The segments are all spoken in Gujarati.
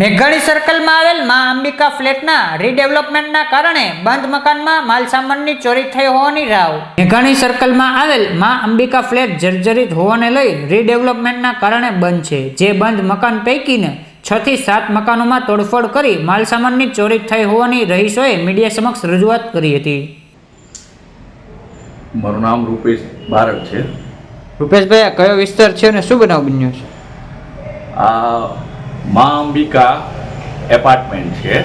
મેઘાણી સર્કલમાં આવેલ મા અંબિકા ફ્લેટના રીડેવલપમેન્ટના કારણે બંધ મકાનમાં માલસામાનની ચોરી થઈ હોવાની રાવ. મેઘાણી સર્કલમાં આવેલ મા અંબિકા ફ્લેટ જર્જરિત હોવાને લઈ રીડેવલપમેન્ટના કારણે બંધ છે. જે બંધ મકાન પૈકીને છ થી સાત મકાનોમાં તોડફોડ કરી માલસામાનની ચોરી થઈ હોવાની રહીશોએ મીડિયા સમક્ષ રજૂઆત કરી હતી. મારું નામ રૂપેશ ભારત છે. રૂપેશભાઈ આ કયો વિસ્તાર છે અને શું બનાવ બન્યો છે? આ મા અંબિકા એપાર્ટમેન્ટ છે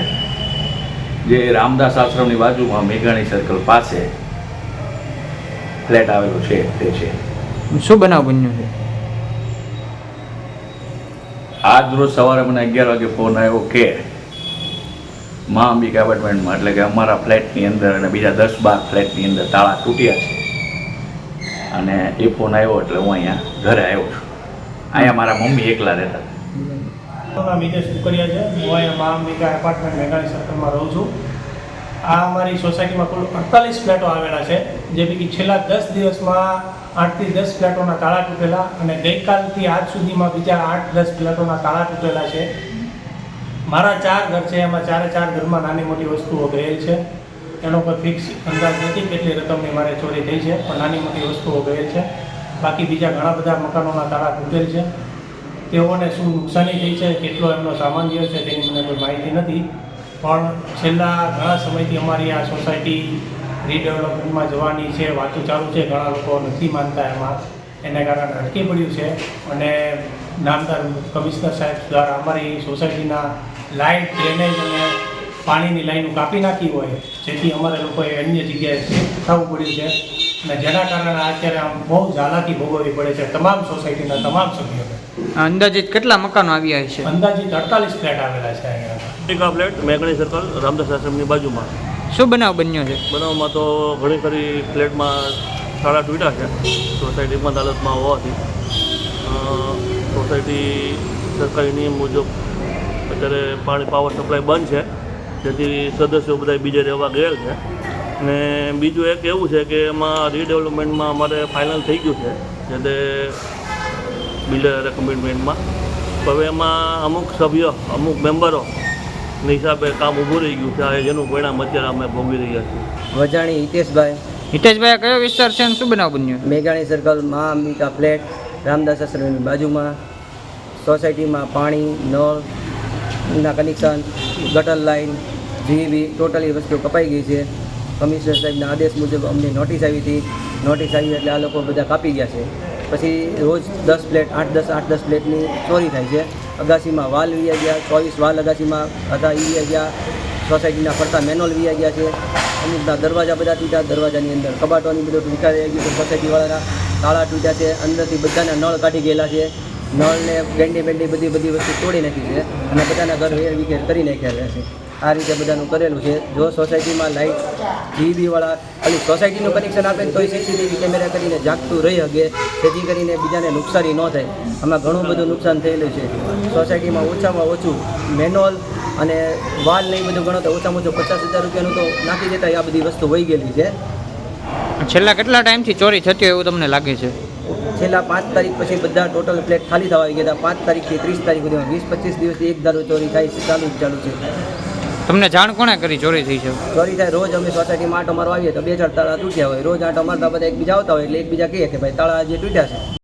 જે રામદાસ આશ્રમની બાજુમાં મેઘાણી સર્કલ પાસે ફ્લેટ આવેલો છે તે છે. શું બનાવ બન્યું છે? આજ રોજ સવારે મને અગિયાર વાગે ફોન આવ્યો કે મા અંબિકા એપાર્ટમેન્ટમાં એટલે કે અમારા ફ્લેટની અંદર અને બીજા દસ બાર ફ્લેટની અંદર તાળા તૂટ્યા છે. અને એ ફોન આવ્યો એટલે હું અહીંયા ઘરે આવ્યો છું. અહીંયા મારા મમ્મી એકલા રહેતા મારું મિતેશ કુકરિયા છે. હું અહીંયા મા અંબિકા એપાર્ટમેન્ટ મેઘાણી સર્કલમાં રહું છું. આ અમારી સોસાયટીમાં કુલ અડતાલીસ ફ્લેટો આવેલા છે. જે પૈકી છેલ્લા દસ દિવસમાં આઠથી દસ ફ્લેટોના તાળા તૂટેલા અને ગઈકાલથી આજ સુધીમાં બીજા આઠ દસ ફ્લેટોના તાળા તૂટેલા છે. મારા ચાર ઘર છે. એમાં ચારે ચાર ઘરમાં નાની મોટી વસ્તુઓ ગયેલ છે. એનો પર ફિક્સ અંદાજ નથી કેટલી રકમની મારે ચોરી થઈ છે, પણ નાની મોટી વસ્તુઓ ગયેલ છે. બાકી બીજા ઘણા બધા મકાનોના તાળા તૂટેલ છે. તેઓને શું નુકસાની થઈ છે, કેટલો એમનો સામાન ગયો છે તેની મને કોઈ માહિતી નથી. પણ છેલ્લા ઘણા સમયથી અમારી આ સોસાયટી રીડેવલપમેન્ટમાં જવાની છે, વાતો ચાલુ છે, ઘણા લોકો નથી માનતા એમાં. એને કારણે અટકી પડ્યું છે અને નામદાર કમિશનર સાહેબ દ્વારા અમારી સોસાયટીના લાઇટ ડ્રેનેજ અને પાણીની લાઈનો કાપી નાખી હોય, જેથી અમારે લોકોએ અન્ય જગ્યાએ થવું પડ્યું છે. અને જેના કારણે અત્યારે આમ બહુ ઝાલાકી ભોગવવી પડે છે તમામ સોસાયટીના તમામ સભ્યોને અંદાજિત કેટલા મકાનો આવ્યા છે અંદાજિત અડતાલીસ ફ્લેટ આવેલા છે અહીંયા. ટીકા ફ્લેટ મેઘણી સર્કલ રામદાસ આશ્રમની બાજુમાં. શું બનાવ બન્યો છે? બનાવમાં તો ઘણી ખરી ફ્લેટમાં સાડા તૂટ્યા છે. સોસાયટીમાં અદાલતમાં હાલતમાં હોવાથી સોસાયટી સરકારી નિયમ મુજબ અત્યારે પાણી પાવર સપ્લાય બંધ છે. જેથી સદસ્યો બધા બીજે રહેવા ગયેલ છે. ને બીજું એક એવું છે કે એમાં રીડેવલપમેન્ટમાં અમારે ફાઇનલ થઈ ગયું છે જે તે બિલ્ડર કમિટમેન્ટમાં હવે એમાં અમુક સભ્યો અમુક મેમ્બરો હિસાબે કામ ઊભું રહી ગયું છે આ જેનું પરિણામ અત્યારે અમે ભોગવી રહ્યા છીએ. વજાણી હિતેશભાઈ. હિતેશભાઈ કયો વિસ્તાર છે અને શું બનાવ બન્યું? મેઘાણી સર્કલ મા અંબિકા ફ્લેટ રામદાસ આશ્રમની બાજુમાં સોસાયટીમાં પાણી નળના કનેક્શન ગટર લાઇન જીબી ટોટલી વસ્તુ કપાઈ ગઈ છે. કમિશનર સાહેબના આદેશ મુજબ અમને નોટિસ આવી હતી. નોટિસ આવી એટલે આ લોકો બધા કાપી ગયા છે. પછી રોજ દસ પ્લેટ આઠ દસ આઠ દસ પ્લેટની ચોરી થાય છે. અગાસીમાં વાલ વીયા ગયા, ચોવીસ વાલ અગાસીમાં હતા એ ગયા. સોસાયટીના ફરતા મેનોલ વીયા ગયા છે. અમુકના દરવાજા બધા તૂટ્યા, દરવાજાની અંદર કબાટોની બધું વિખાઈ ગયું છે સોસાયટીવાળાના. તાળા તૂટ્યા છે, અંદરથી બધાના નળ કાઢી ગયેલા છે. નળને બેન્ડી બેન્ડી બધી બધી વસ્તુ તોડી નાખી છે અને બધાના ઘર વેર વિખેર કરી નાખ્યા છે. આ રીતે બધાનું કરેલું છે. જો સોસાયટીમાં લાઇટ જીબીવાળા ખાલી સોસાયટીનું કનેક્શન આપે તો સીસીટીવી કેમેરા કરીને જાગતું રહી શકે. જેથી કરીને બીજાને નુકસાની ન થાય. આમાં ઘણું બધું નુકસાન થયેલું છે. સોસાયટીમાં ઓછામાં ઓછું મેનોલ અને વાલ નહીં બધું ગણો તો ઓછામાં ઓછું પચાસ હજાર રૂપિયાનું તો નાખી દેતા આ બધી વસ્તુ વહી ગયેલી છે. છેલ્લા કેટલા ટાઈમથી ચોરી થતી હોય એવું તમને લાગે છે? છેલ્લા પાંચ તારીખ પછી બધા ટોટલ પ્લેટ ખાલી થવા આવી ગયા હતા. પાંચ તારીખથી ત્રીસ તારીખ સુધીમાં વીસ પચીસ દિવસથી એક દારૂ ચોરી થાય છે ચાલુ ચાલુ છે. તમને જાણ કોણે કરી ચોરી થઈ છે? ચોરી થાય, રોજ અમે સોસાયટીમાં આટો મારવા આવીએ તો બે ચાર તાળા તૂટ્યા હોય. રોજ આટો મારતા બધા એકબીજા આવતા હોય એટલે એકબીજા કહે કે ભાઈ તાળા જે તૂટ્યા છે.